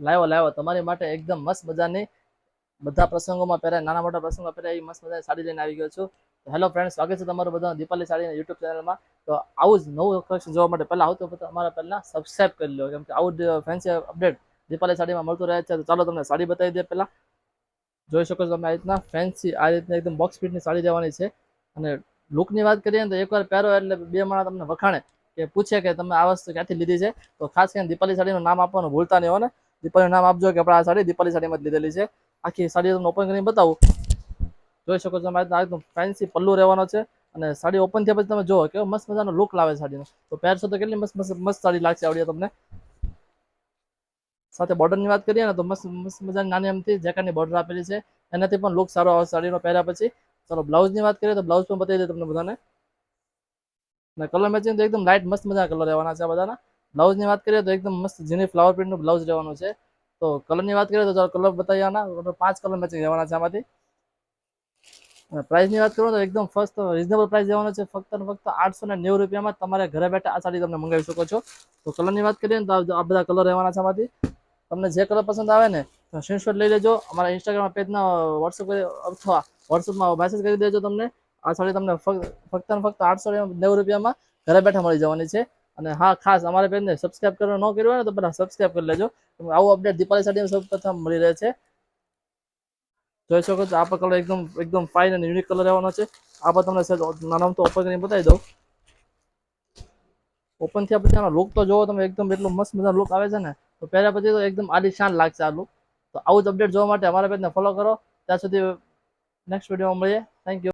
લાવ્યો લાવ્યો તમારી માટે એકદમ મસ્ત મજાની બધા પ્રસંગોમાં પહેરાય, નાના મોટા પ્રસંગોમાં પહેરાય, એવી મસ્ત મજાની સાડી લઈને આવી ગયો છું. હેલો ફ્રેન્ડ સ્વાગત છે તમારું બધા દીપાલી સાડીના યુટ્યુબ ચેનલમાં. તો આવું જ નવું કલેક્શન જોવા માટે પહેલાં આવતું અમારા પહેલાં સબસ્ક્રાઈબ કરી લો કેમ કે આવું જ ફેન્સી અપડેટ દીપાલી સાડીમાં મળતું રહે છે. તો ચાલો તમને સાડી બતાવી દે પહેલાં. જોઈ શકો છો તમે આ રીતના ફેન્સી આ રીતના એકદમ બોક્સ ફિટની સાડી લેવાની છે. અને લુકની વાત કરીએ ને તો એકવાર પહેરો એટલે બે માણા તમને વખાણે કે પૂછે કે તમે આ વસ્તુ ક્યાંથી લીધી છે. તો ખાસ કરીને દીપાલી સાડીનું નામ આપવાનું ભૂલતા નહીં હો ને દીપાલીનું નામ આપજો કે આપણે આ સાડી દીપાલી સાડીમાં લીધેલી છે. આખી સાડી તમને ઓપન કરીને બતાવું. જોઈ શકો છો તમે એકદમ ફેન્સી પલ્લુ રહેવાનો છે અને સાડી ઓપન થયા પછી તમે જોવો કે મસ્ત મજાનો લુક લાવે સાડીનો. તો પહેરશો તો કેટલી મસ્ત મસ્ત મસ્ત સાડી લાગશે આવડી તમને. સાથે બોર્ડરની વાત કરીએ ને તો મસ્ત મસ્ત મજાની નાની એમથી જેકાની બોર્ડર આપેલી છે. એનાથી પણ લુક સારો આવે સાડીનો પહેર્યા પછી. ચાલો બ્લાઉઝની વાત કરીએ તો બ્લાઉઝ પણ બતાવી દે તમને બધાને. અને કલર મેચિંગ તો એકદમ લાઇટ મસ્ત મજા કલર રહેવાના છે આ બધાના. બ્લાઉઝની વાત કરીએ તો એકદમ મસ્ત ઝીણી ફ્લાવર પ્રિન્ટનું બ્લાઉઝ રહેવાનું છે. તો કલરની વાત કરીએ તો કલર બતાવી પાંચ કલર મેચિંગ રહેવાના છે આમાંથી. પ્રાઇસની વાત કરું તો એકદમ ફર્સ્ટ રિઝનેબલ પ્રાઇસ રહેવાનો છે. ફક્ત ને ફક્ત આઠસો ને નેવું રૂપિયામાં તમારે ઘરે બેઠા આ સાડી તમે મંગાવી શકો છો. તો કલરની વાત કરીએ ને તો આ બધા કલર રહેવાના છે આમાંથી. તમને જે કલર પસંદ આવે ને, તો સ્ક્રીનશોટ લઈ લેજો. અમારા ઇન્સ્ટાગ્રામ પેજના વોટ્સઅપ અથવા વોટ્સઅપમાં મેસેજ કરી દેજો તમને. આ સાડી તમને ફક્ત ફક્ત આઠસો નેવું રૂપિયામાં ઘરે બેઠા મળી જવાની છે. અને હા, ખાસ અમારા પેજને સબસ્ક્રાઇબ કરવા ન કર્યું હોય ને, તો પહેલાં સબસ્ક્રાઇબ કરી લેજો. આવું અપડેટ દીપાલી સાડીમાં સૌ પ્રથમ મળી રહે છે. જોઈ શકો છો, આ કલર એકદમ એકદમ ફાઇન અને યુનિક કલર રહેવાનો છે. આ પર તમને સહેજ નાના તો ઓપન કરીને બતાવી દઉં. ઓપન થયા પછી આનો લુક તો જોવો તમે, એકદમ એટલો મસ્ત મજાનો લુક આવે છે ને, તો પહેર્યા પછી તો એકદમ આલિશાન લાગશે આ લુક તો આવું જ અપડેટ જોવા માટે અમારા પેજને ફોલો કરો. ત્યાં સુધી નેક્સ્ટ વિડીયોમાં મળીએ. Thank you